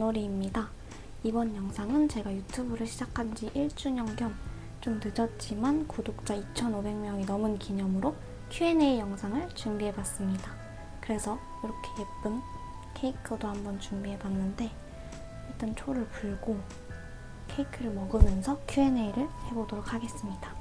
연오리입니다. 이번 영상은 제가 유튜브를 시작한 지 1주년 겸 좀 늦었지만 구독자 2,500명이 넘은 기념으로 Q&A 영상을 준비해봤습니다. 그래서 이렇게 예쁜 케이크도 한번 준비해봤는데 일단 초를 불고 케이크를 먹으면서 Q&A를 해보도록 하겠습니다.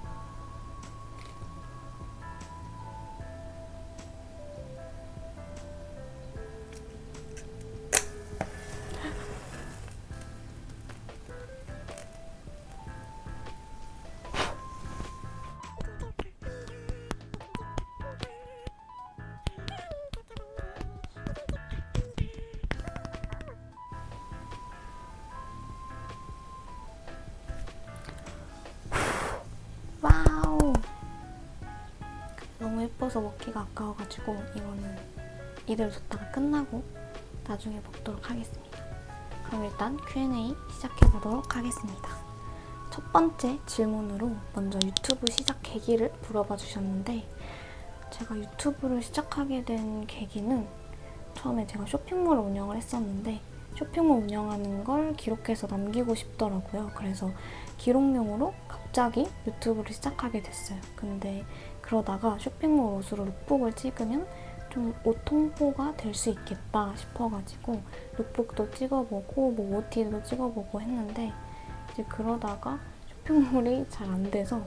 예뻐서 먹기가 아까워가지고 이거는 이대로 뒀다가 끝나고 나중에 먹도록 하겠습니다. 그럼 일단 Q&A 시작해보도록 하겠습니다. 첫 번째 질문으로 먼저 유튜브 시작 계기를 물어봐 주셨는데 제가 유튜브를 시작하게 된 계기는 처음에 제가 쇼핑몰을 운영을 했었는데 쇼핑몰 운영하는 걸 기록해서 남기고 싶더라고요. 그래서 기록용으로 갑자기 유튜브를 시작하게 됐어요. 근데 그러다가 쇼핑몰 옷으로 룩북을 찍으면 좀옷 홍보가 될 수 있겠다 싶어가지고 룩북도 찍어보고 뭐 OOT도 찍어보고 했는데 이제 그러다가 쇼핑몰이 잘 안 돼서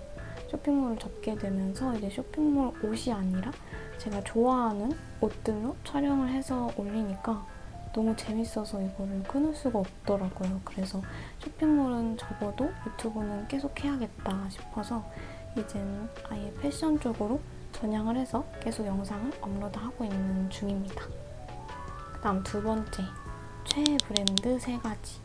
쇼핑몰을 접게 되면서 이제 쇼핑몰 옷이 아니라 제가 좋아하는 옷들로 촬영을 해서 올리니까 너무 재밌어서 이거를 끊을 수가 없더라고요. 그래서 쇼핑몰은 접어도 유튜브는 계속 해야겠다 싶어서 이젠 아예 패션 쪽으로 전향을 해서 계속 영상을 업로드하고 있는 중입니다. 그 다음 두 번째 최애 브랜드 세 가지.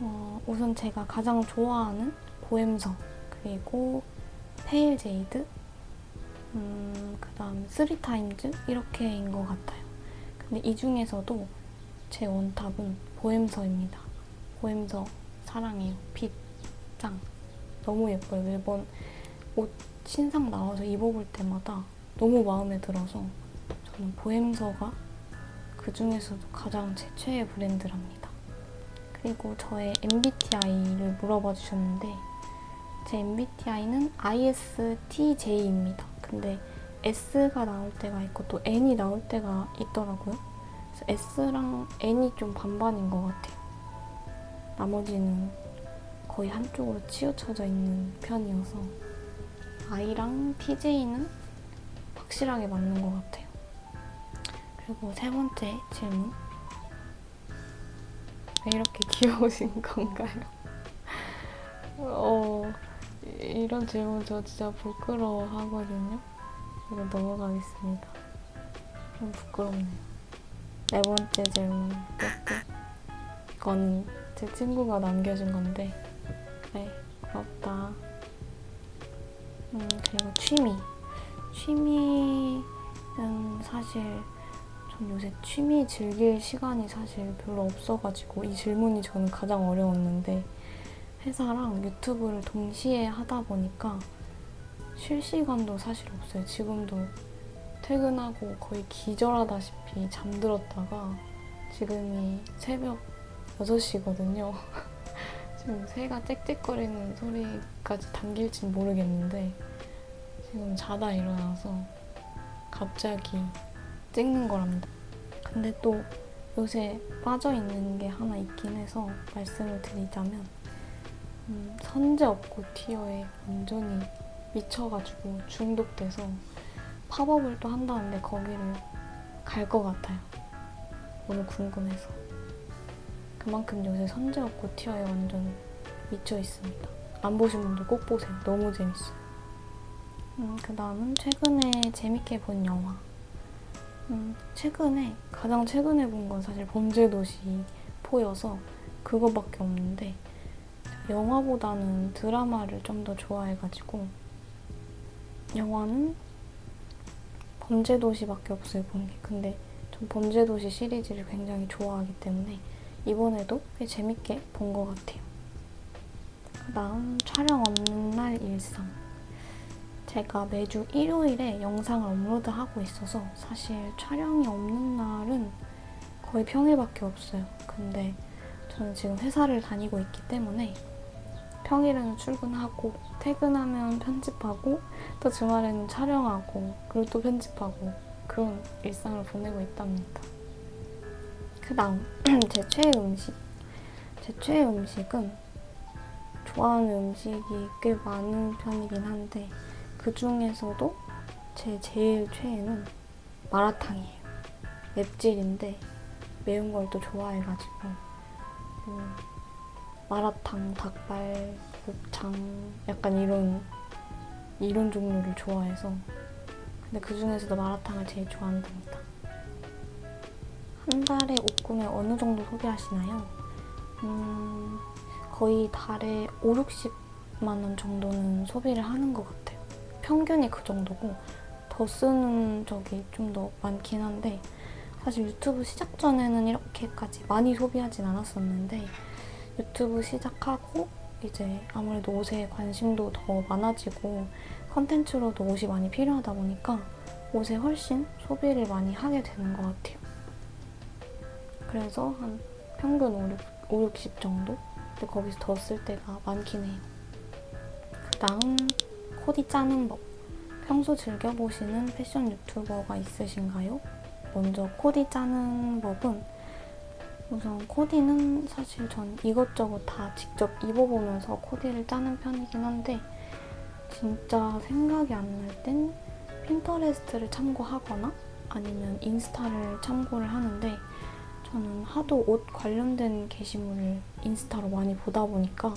어, 우선 제가 가장 좋아하는 보엠서 그리고 페일 제이드, 음, 그 다음 쓰리타임즈 이렇게인 것 같아요. 근데 이 중에서도 제 원탑은 보엠서입니다. 보엠서 사랑해요. 빛, 짱. 너무 예뻐요. 매번 옷 신상 나와서 입어볼 때마다 너무 마음에 들어서 저는 보엠서가 그 중에서도 가장 제 최애 브랜드랍니다. 그리고 저의 MBTI를 물어봐 주셨는데 제 MBTI는 ISTJ입니다. 근데 S가 나올 때가 있고 또 N이 나올 때가 있더라고요. 그래서 S랑 N이 좀 반반인 것 같아요. 나머지는 거의 한쪽으로 치우쳐져 있는 편이어서 I랑 TJ는 확실하게 맞는 것 같아요. 그리고 세 번째 질문. 왜 이렇게 귀여우신 건가요? 어, 이런 질문 저 진짜 부끄러워 하거든요. 이거 넘어가겠습니다. 좀 부끄럽네요. 네 번째 질문. 이건 제 친구가 남겨준 건데, 그래, 고맙다. 음, 그리고 취미. 취미는 사실 전 요새 취미 즐길 시간이 사실 별로 없어가지고 이 질문이 저는 가장 어려웠는데 회사랑 유튜브를 동시에 하다 보니까 쉴 시간도 사실 없어요. 지금도 퇴근하고 거의 기절하다시피 잠들었다가 지금이 새벽 6시거든요. 지금 새가 짹짹거리는 소리까지 담길진 모르겠는데 지금 자다 일어나서 갑자기 찍는 거랍니다. 근데 또 요새 빠져있는 게 하나 있긴 해서 말씀을 드리자면 음, 선제 업고 티어에 완전히 미쳐가지고 중독돼서 팝업을 또 한다는데 거기를 갈 것 같아요. 너무 궁금해서. 그만큼 요새 선제 업고 티어에 완전 미쳐 있습니다. 안 보신 분들 꼭 보세요. 너무 재밌어요. 음, 그 다음은 최근에 재밌게 본 영화. 음, 최근에, 가장 최근에 본 건 사실 범죄도시 4여서 그거밖에 없는데, 영화보다는 드라마를 좀 더 좋아해가지고, 영화는 범죄도시밖에 없어요, 본 게. 근데 전 범죄도시 시리즈를 굉장히 좋아하기 때문에 이번에도 꽤 재밌게 본 것 같아요. 그 다음, 촬영 없는 날 일상. 제가 매주 일요일에 영상을 업로드하고 있어서 사실 촬영이 없는 날은 거의 평일밖에 없어요. 근데 저는 지금 회사를 다니고 있기 때문에 평일에는 출근하고 퇴근하면 편집하고 또 주말에는 촬영하고 그리고 또 편집하고 그런 일상을 보내고 있답니다. 그 다음 제 최애 음식 제 최애 음식은 좋아하는 음식이 꽤 많은 편이긴 한데 그 중에서도 제 제일 최애는 마라탕이에요. 맵찔인데 매운 걸 또 좋아해가지고 뭐 마라탕, 닭발, 곱창 약간 이런 이런 종류를 좋아해서 근데 그 중에서도 마라탕을 제일 좋아한답니다. 한 달에 옷 구매 어느 정도 소비하시나요? 음, 거의 달에 5, 60만 원 정도는 소비를 하는 것 같아요. 평균이 그 정도고 더 쓰는 적이 좀 더 많긴 한데 사실 유튜브 시작 전에는 이렇게까지 많이 소비하진 않았었는데 유튜브 시작하고 이제 아무래도 옷에 관심도 더 많아지고 컨텐츠로도 옷이 많이 필요하다 보니까 옷에 훨씬 소비를 많이 하게 되는 것 같아요. 그래서 한 평균 5, 6, 5 60 정도? 근데 거기서 더 쓸 때가 많긴 해요. 그 다음 코디 짜는 법. 평소 즐겨보시는 패션 유튜버가 있으신가요? 먼저 코디 짜는 법은 우선 코디는 사실 전 이것저것 다 직접 입어보면서 코디를 짜는 편이긴 한데 진짜 생각이 안 날 땐 핀터레스트를 참고하거나 아니면 인스타를 참고를 하는데 저는 하도 옷 관련된 게시물을 인스타로 많이 보다 보니까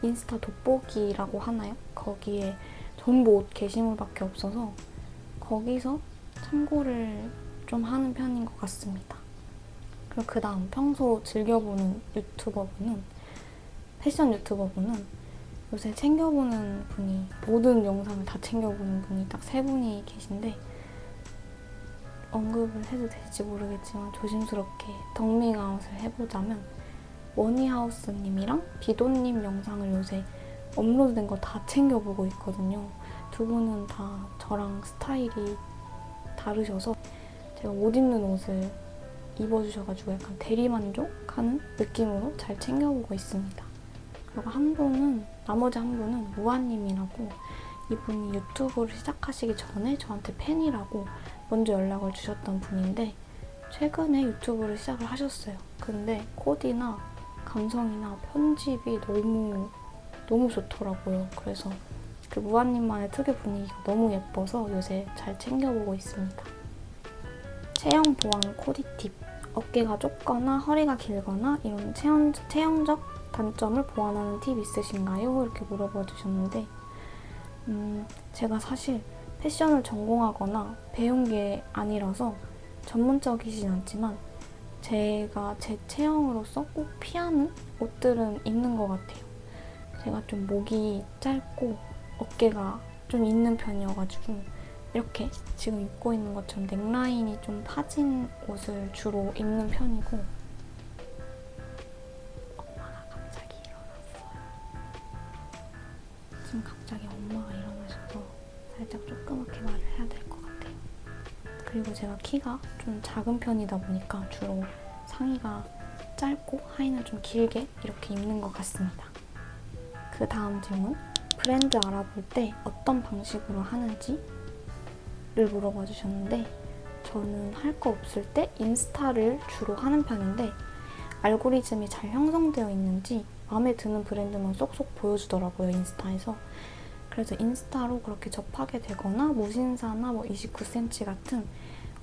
인스타 돋보기라고 하나요? 거기에 전부 옷 게시물밖에 없어서 거기서 참고를 좀 하는 편인 것 같습니다. 그리고 그 다음 평소 즐겨보는 유튜버분은 패션 유튜버분은 요새 챙겨보는 분이 모든 영상을 다 챙겨보는 분이 딱 세 분이 계신데 언급을 해도 될지 모르겠지만 조심스럽게 덕밍아웃을 해보자면 머니하우스님이랑 비도님 영상을 요새 업로드된 거 다 챙겨보고 있거든요. 두 분은 다 저랑 스타일이 다르셔서 제가 못 입는 옷을 입어주셔가지고 약간 대리만족하는 느낌으로 잘 챙겨보고 있습니다. 그리고 한 분은 나머지 한 분은 무아님이라고 이분이 유튜브를 시작하시기 전에 저한테 팬이라고 먼저 연락을 주셨던 분인데 최근에 유튜브를 시작을 하셨어요. 근데 코디나 감성이나 편집이 너무 너무 좋더라고요. 그래서 그 무한님만의 특유 분위기가 너무 예뻐서 요새 잘 챙겨보고 있습니다. 체형 보완 코디 팁. 어깨가 좁거나 허리가 길거나 이런 체형, 체형적 단점을 보완하는 팁 있으신가요? 이렇게 물어봐 주셨는데 음, 제가 사실 패션을 전공하거나 배운 게 아니라서 전문적이진 않지만 제가 제 체형으로서 꼭 피하는 옷들은 있는 것 같아요. 제가 좀 목이 짧고 어깨가 좀 있는 편이어가지고 이렇게 지금 입고 있는 것처럼 넥라인이 좀 파진 옷을 주로 입는 편이고 제가 키가 좀 작은 편이다 보니까 주로 상의가 짧고 하의는 좀 길게 이렇게 입는 것 같습니다. 그 다음 질문. 브랜드 알아볼 때 어떤 방식으로 하는지를 물어봐 주셨는데 저는 할 거 없을 때 인스타를 주로 하는 편인데 알고리즘이 잘 형성되어 있는지 마음에 드는 브랜드만 쏙쏙 보여주더라고요 인스타에서 그래서 인스타로 그렇게 접하게 되거나 무신사나 뭐 29cm 같은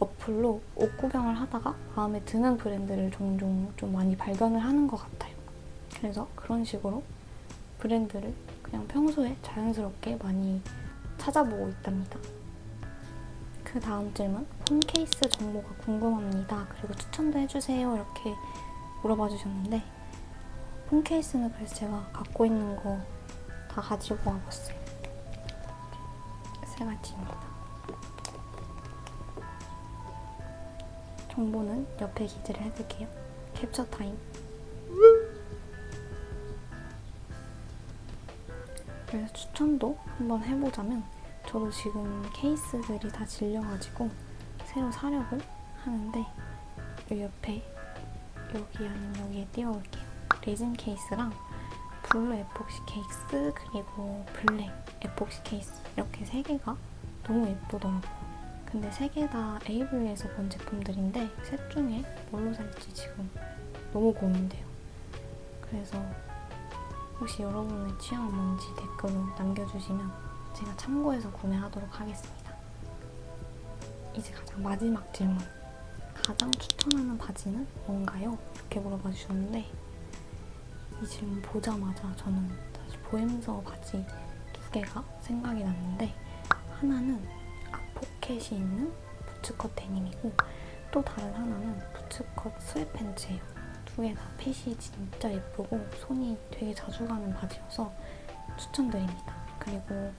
어플로 옷 구경을 하다가 마음에 드는 브랜드를 종종 좀 많이 발견을 하는 것 같아요. 그래서 그런 식으로 브랜드를 그냥 평소에 자연스럽게 많이 찾아보고 있답니다. 그 다음 질문. 폰 케이스 정보가 궁금합니다. 그리고 추천도 해주세요. 이렇게 물어봐 주셨는데 폰 케이스는 그래서 제가 갖고 있는 거 다 가지고 와봤어요. 세 가지입니다. 정보는 옆에 기재를 해둘게요. 캡처 타임. 그래서 추천도 한번 해보자면 저도 지금 케이스들이 다 질려가지고 새로 사려고 하는데 이 옆에 여기 아니면 여기에 띄워올게요. 레진 케이스랑 블루 에폭시 케이스 그리고 블랙 에폭시 케이스 이렇게 세 개가 너무 예쁘더라고요. 근데 세 개 다 에이블리에서 본 제품들인데 셋 중에 뭘로 살지 지금 너무 고민돼요. 그래서 혹시 여러분의 취향은 뭔지 댓글로 남겨주시면 제가 참고해서 구매하도록 하겠습니다. 이제 가장 마지막 질문. 가장 추천하는 바지는 뭔가요? 이렇게 물어봐 주셨는데 이 질문 보자마자 저는 사실 보엠서 바지 두 개가 생각이 났는데 하나는 앞포켓이 있는 부츠컷 데님이고 또 다른 하나는 부츠컷 스웨팬츠예요. 두 개 다 핏이 진짜 예쁘고 손이 되게 자주 가는 바지여서 추천드립니다. 그리고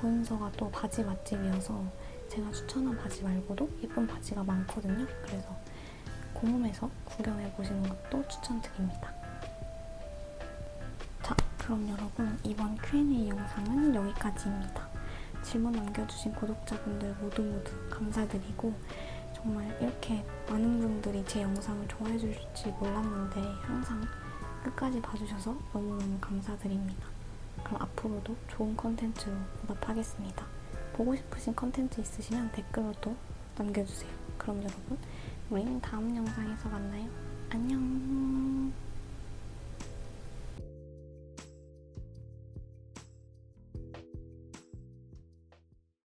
보임서가 또 바지 맛집이어서 제가 추천한 바지 말고도 예쁜 바지가 많거든요. 그래서 공홈에서 구경해 보시는 것도 추천드립니다. 자, 그럼 여러분 이번 Q&A 영상은 여기까지입니다. 질문 남겨주신 구독자분들 모두 모두 감사드리고 정말 이렇게 많은 분들이 제 영상을 좋아해 주실지 몰랐는데 항상 끝까지 봐주셔서 너무너무 감사드립니다. 그럼 앞으로도 좋은 컨텐츠로 보답하겠습니다. 보고 싶으신 컨텐츠 있으시면 댓글로 또 남겨주세요. 그럼 여러분, 우린 다음 영상에서 만나요. 안녕.